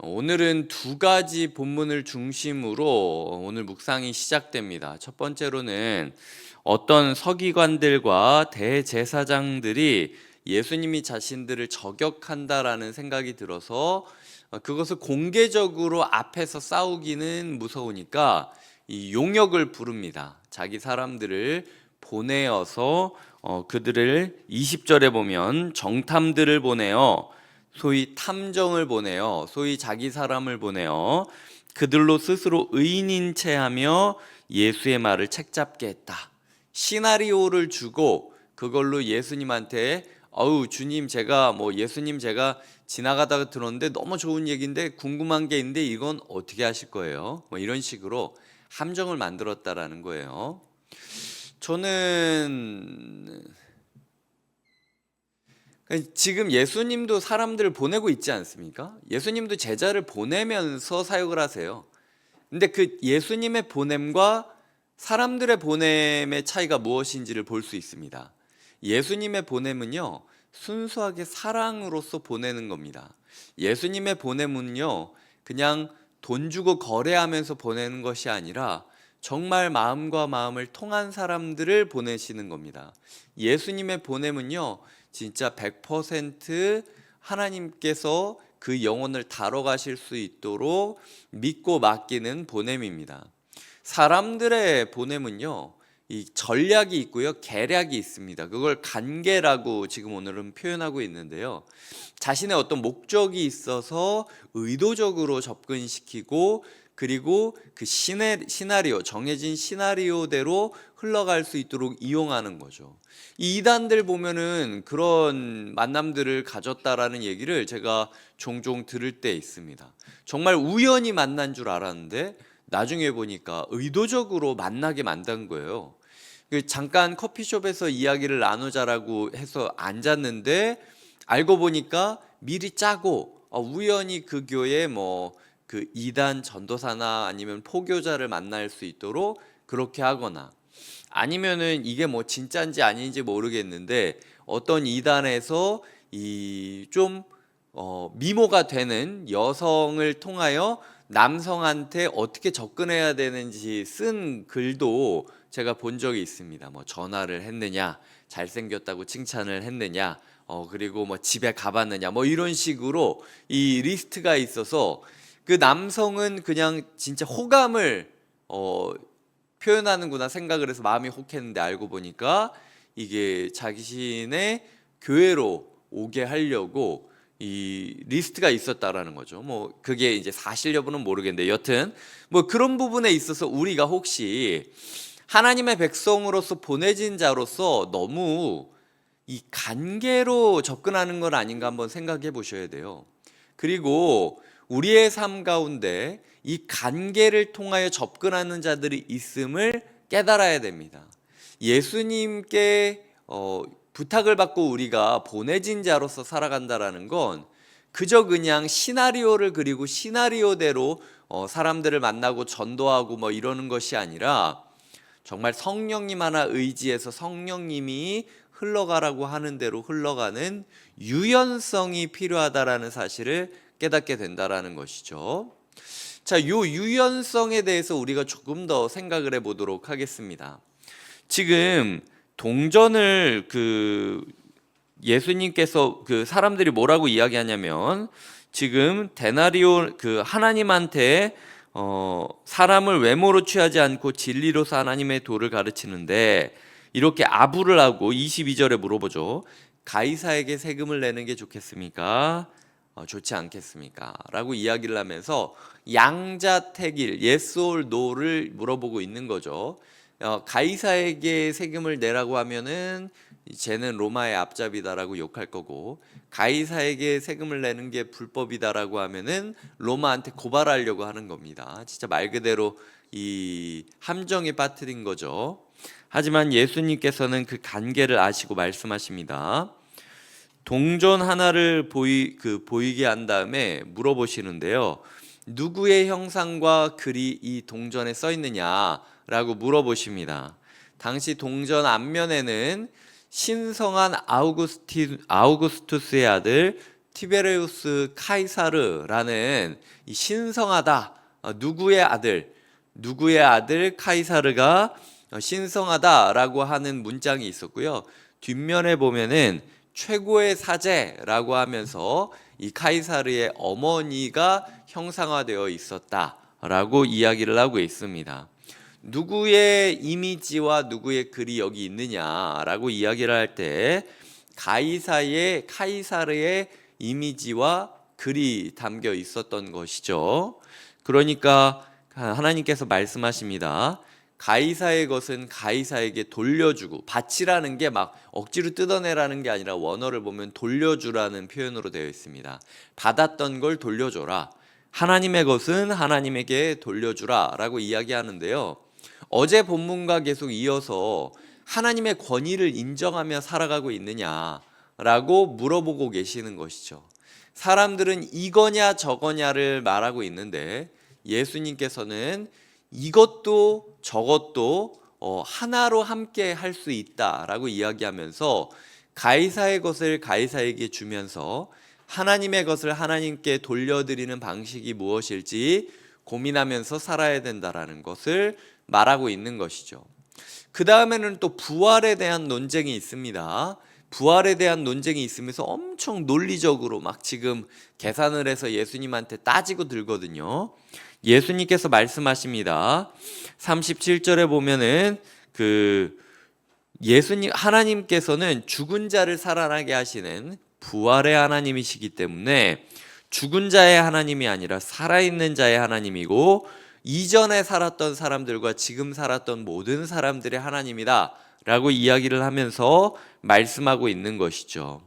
오늘은 두 가지 본문을 중심으로 오늘 묵상이 시작됩니다. 첫 번째로는 어떤 서기관들과 대제사장들이 예수님이 자신들을 저격한다라는 생각이 들어서 그것을 공개적으로 앞에서 싸우기는 무서우니까 이 용역을 부릅니다. 자기 사람들을 보내어서 어, 그들을 20절에 보면 정탐들을 보내어 소위 탐정을 보내어 소위 자기 사람을 보내어 그들로 스스로 의인인 체하며 예수의 말을 책잡게 했다. 시나리오를 주고 그걸로 예수님한테 어우 주님 제가 뭐 예수님 제가 지나가다가 들었는데 너무 좋은 얘기인데 궁금한 게 있는데 이건 어떻게 하실 거예요? 뭐 이런 식으로 함정을 만들었다라는 거예요. 저는 지금 예수님도 사람들을 보내고 있지 않습니까? 예수님도 제자를 보내면서 사역을 하세요. 근데 그 예수님의 보냄과 사람들의 보냄의 차이가 무엇인지를 볼 수 있습니다. 예수님의 보냄은요, 순수하게 사랑으로서 보내는 겁니다. 예수님의 보냄은요, 그냥 돈 주고 거래하면서 보내는 것이 아니라 정말 마음과 마음을 통한 사람들을 보내시는 겁니다. 예수님의 보냄은요, 진짜 100% 하나님께서 그 영혼을 다뤄 가실 수 있도록 믿고 맡기는 보냄입니다. 사람들의 보냄은요, 이 전략이 있고요, 계략이 있습니다. 그걸 간계라고 지금 오늘은 표현하고 있는데요. 자신의 어떤 목적이 있어서 의도적으로 접근시키고 그리고 그 시내, 시나리오, 정해진 시나리오대로 흘러갈 수 있도록 이용하는 거죠. 이 이단들 보면은 그런 만남들을 가졌다라는 얘기를 제가 종종 들을 때 있습니다. 정말 우연히 만난 줄 알았는데 나중에 보니까 의도적으로 만나게 만든 거예요. 그 잠깐 커피숍에서 이야기를 나누자라고 해서 앉았는데 알고 보니까 미리 짜고 어, 우연히 그 교회 뭐 그 이단 전도사나 아니면 포교자를 만날 수 있도록 그렇게 하거나 아니면은 이게 뭐 진짜인지 아닌지 모르겠는데 어떤 이단에서 이 좀 어, 미모가 되는 여성을 통하여 남성한테 어떻게 접근해야 되는지 쓴 글도 제가 본 적이 있습니다. 뭐 전화를 했느냐, 잘생겼다고 칭찬을 했느냐, 어 그리고 뭐 집에 가봤느냐, 뭐 이런 식으로 이 리스트가 있어서 그 남성은 그냥 진짜 호감을 어 표현하는구나 생각을 해서 마음이 혹했는데 알고 보니까 이게 자신의 교회로 오게 하려고 이 리스트가 있었다라는 거죠. 뭐 그게 이제 사실 여부는 모르겠는데 여튼 뭐 그런 부분에 있어서 우리가 혹시 하나님의 백성으로서 보내진 자로서 너무 이 관계로 접근하는 건 아닌가 한번 생각해 보셔야 돼요. 그리고 우리의 삶 가운데 이 관계를 통하여 접근하는 자들이 있음을 깨달아야 됩니다. 예수님께 어, 부탁을 받고 우리가 보내진 자로서 살아간다라는 건 그저 그냥 시나리오를 그리고 시나리오대로 어, 사람들을 만나고 전도하고 뭐 이러는 것이 아니라 정말 성령님 하나 의지해서 성령님이 흘러가라고 하는 대로 흘러가는 유연성이 필요하다라는 사실을 깨닫게 된다라는 것이죠. 자, 요 유연성에 대해서 우리가 조금 더 생각을 해 보도록 하겠습니다. 지금 동전을 그 예수님께서 그 사람들이 뭐라고 이야기하냐면 지금 데나리오 그 하나님한테 어 사람을 외모로 취하지 않고 진리로서 하나님의 도를 가르치는데 이렇게 아부를 하고 22절에 물어보죠. 가이사에게 세금을 내는 게 좋겠습니까? 어, 좋지 않겠습니까? 라고 이야기를 하면서 양자택일 yes or no를 물어보고 있는 거죠. 어, 가이사에게 세금을 내라고 하면은 쟤는 로마의 앞잡이다라고 욕할 거고 가이사에게 세금을 내는 게 불법이다라고 하면은 로마한테 고발하려고 하는 겁니다. 진짜 말 그대로 이 함정에 빠뜨린 거죠. 하지만 예수님께서는 그 관계를 아시고 말씀하십니다. 동전 하나를 보이 그 보이게 한 다음에 물어보시는데요. 누구의 형상과 글이 이 동전에 써 있느냐라고 물어보십니다. 당시 동전 앞면에는 신성한 아우구스티, 아우구스투스의 아들 티베레우스 카이사르라는 이 신성하다 어, 누구의 아들 누구의 아들 카이사르가 어, 신성하다라고 하는 문장이 있었고요. 뒷면에 보면은 최고의 사제라고 하면서 이 카이사르의 어머니가 형상화되어 있었다라고 이야기를 하고 있습니다. 누구의 이미지와 누구의 글이 여기 있느냐라고 이야기를 할 때 가이사의 카이사르의 이미지와 글이 담겨 있었던 것이죠. 그러니까 하나님께서 말씀하십니다. 가이사의 것은 가이사에게 돌려주고 바치라는 게 막 억지로 뜯어내라는 게 아니라 원어를 보면 돌려주라는 표현으로 되어 있습니다. 받았던 걸 돌려줘라. 하나님의 것은 하나님에게 돌려주라라고 이야기하는데요. 어제 본문과 계속 이어서 하나님의 권위를 인정하며 살아가고 있느냐라고 물어보고 계시는 것이죠. 사람들은 이거냐 저거냐를 말하고 있는데 예수님께서는 이것도 저것도 어, 하나로 함께 할 수 있다라고 이야기하면서 가이사의 것을 가이사에게 주면서 하나님의 것을 하나님께 돌려드리는 방식이 무엇일지 고민하면서 살아야 된다라는 것을 말하고 있는 것이죠. 그 다음에는 또 부활에 대한 논쟁이 있습니다. 부활에 대한 논쟁이 있으면서 엄청 논리적으로 막 지금 계산을 해서 예수님한테 따지고 들거든요. 예수님께서 말씀하십니다. 37절에 보면은 그 예수님 하나님께서는 죽은 자를 살아나게 하시는 부활의 하나님이시기 때문에 죽은 자의 하나님이 아니라 살아있는 자의 하나님이고 이전에 살았던 사람들과 지금 살았던 모든 사람들의 하나님이다 라고 이야기를 하면서 말씀하고 있는 것이죠.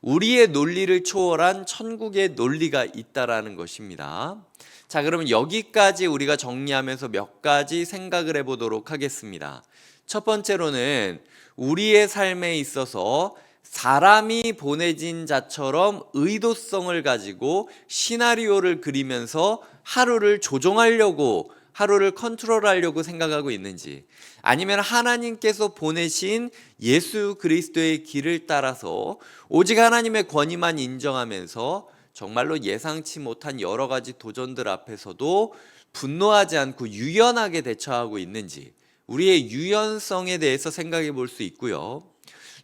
우리의 논리를 초월한 천국의 논리가 있다라는 것입니다. 자, 그러면 여기까지 우리가 정리하면서 몇 가지 생각을 해보도록 하겠습니다. 첫 번째로는 우리의 삶에 있어서 사람이 보내진 자처럼 의도성을 가지고 시나리오를 그리면서 하루를 조종하려고 하루를 컨트롤하려고 생각하고 있는지 아니면 하나님께서 보내신 예수 그리스도의 길을 따라서 오직 하나님의 권위만 인정하면서 정말로 예상치 못한 여러 가지 도전들 앞에서도 분노하지 않고 유연하게 대처하고 있는지 우리의 유연성에 대해서 생각해 볼 수 있고요.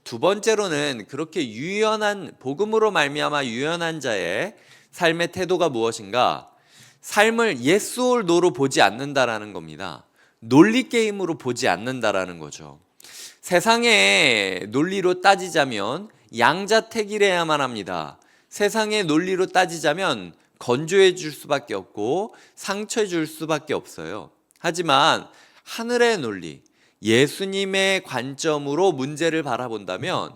두 번째로는 그렇게 유연한 복음으로 말미암아 유연한 자의 삶의 태도가 무엇인가? 삶을 no로 보지 않는다라는 겁니다. 논리 게임으로 보지 않는다라는 거죠. 세상의 논리로 따지자면 양자택일해야만 합니다. 세상의 논리로 따지자면 건조해 줄 수밖에 없고 상처 줄 수밖에 없어요. 하지만 하늘의 논리, 예수님의 관점으로 문제를 바라본다면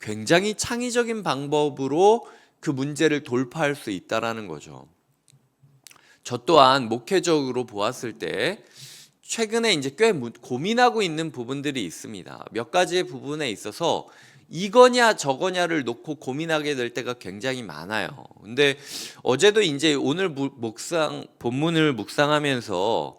굉장히 창의적인 방법으로 그 문제를 돌파할 수 있다라는 거죠. 저 또한 목회적으로 보았을 때 최근에 이제 꽤 고민하고 있는 부분들이 있습니다. 몇 가지의 부분에 있어서 이거냐 저거냐를 놓고 고민하게 될 때가 굉장히 많아요. 근데 어제도 이제 오늘 묵상 본문을 묵상하면서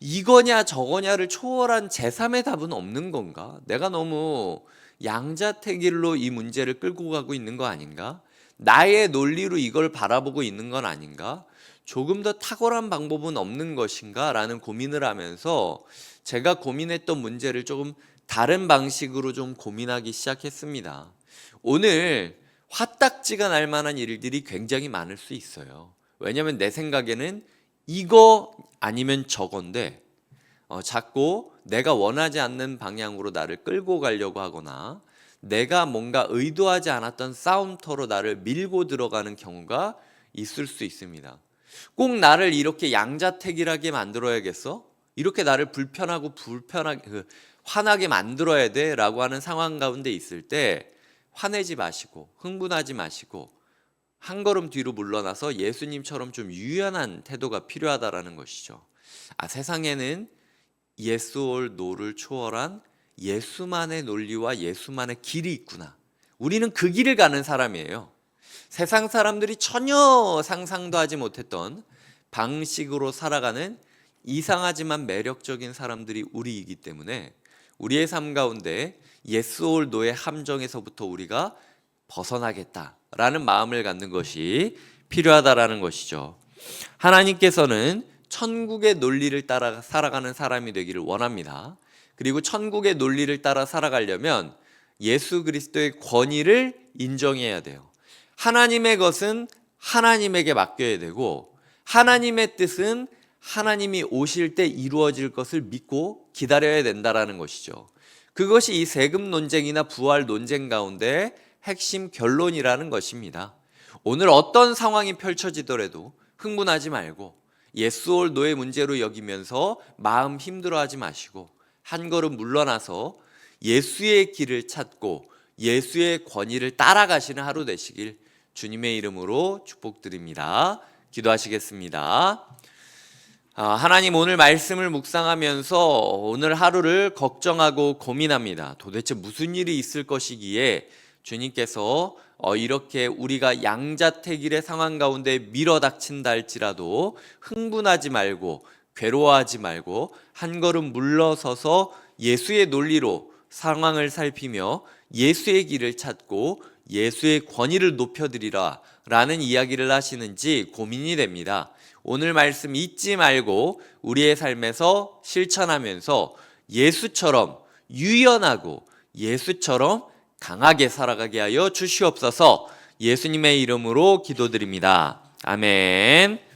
이거냐 저거냐를 초월한 제3의 답은 없는 건가? 내가 너무 양자택일로 이 문제를 끌고 가고 있는 거 아닌가? 나의 논리로 이걸 바라보고 있는 건 아닌가? 조금 더 탁월한 방법은 없는 것인가? 라는 고민을 하면서 제가 고민했던 문제를 조금 다른 방식으로 좀 고민하기 시작했습니다. 오늘 화딱지가 날 만한 일들이 굉장히 많을 수 있어요. 왜냐하면 내 생각에는 이거 아니면 저건데 어, 자꾸 내가 원하지 않는 방향으로 나를 끌고 가려고 하거나 내가 뭔가 의도하지 않았던 싸움터로 나를 밀고 들어가는 경우가 있을 수 있습니다. 꼭 나를 이렇게 양자택일하게 만들어야겠어? 이렇게 나를 불편하고 불편하게 그 화나게 만들어야 돼라고 하는 상황 가운데 있을 때 화내지 마시고 흥분하지 마시고 한 걸음 뒤로 물러나서 예수님처럼 좀 유연한 태도가 필요하다라는 것이죠. 아 세상에는 예수 올 노를 초월한 예수만의 논리와 예수만의 길이 있구나. 우리는 그 길을 가는 사람이에요. 세상 사람들이 전혀 상상도 하지 못했던 방식으로 살아가는 이상하지만 매력적인 사람들이 우리이기 때문에 우리의 삶 가운데 예스 올 노의 함정에서부터 우리가 벗어나겠다 라는 마음을 갖는 것이 필요하다라는 것이죠. 하나님께서는 천국의 논리를 따라 살아가는 사람이 되기를 원합니다. 그리고 천국의 논리를 따라 살아가려면 예수 그리스도의 권위를 인정해야 돼요. 하나님의 것은 하나님에게 맡겨야 되고 하나님의 뜻은 하나님이 오실 때 이루어질 것을 믿고 기다려야 된다라는 것이죠. 그것이 이 세금 논쟁이나 부활 논쟁 가운데 핵심 결론이라는 것입니다. 오늘 어떤 상황이 펼쳐지더라도 흥분하지 말고 예수올 노예 문제로 여기면서 마음 힘들어하지 마시고 한 걸음 물러나서 예수의 길을 찾고 예수의 권위를 따라가시는 하루 되시길 주님의 이름으로 축복드립니다. 기도하시겠습니다. 아, 하나님 오늘 말씀을 묵상하면서 오늘 하루를 걱정하고 고민합니다. 도대체 무슨 일이 있을 것이기에 주님께서 어, 이렇게 우리가 양자택일의 상황 가운데 밀어닥친다 할지라도 흥분하지 말고 괴로워하지 말고 한 걸음 물러서서 예수의 논리로 상황을 살피며 예수의 길을 찾고 예수의 권위를 높여드리라 라는 이야기를 하시는지 고민이 됩니다. 오늘 말씀 잊지 말고 우리의 삶에서 실천하면서 예수처럼 유연하고 예수처럼 강하게 살아가게 하여 주시옵소서 예수님의 이름으로 기도드립니다. 아멘.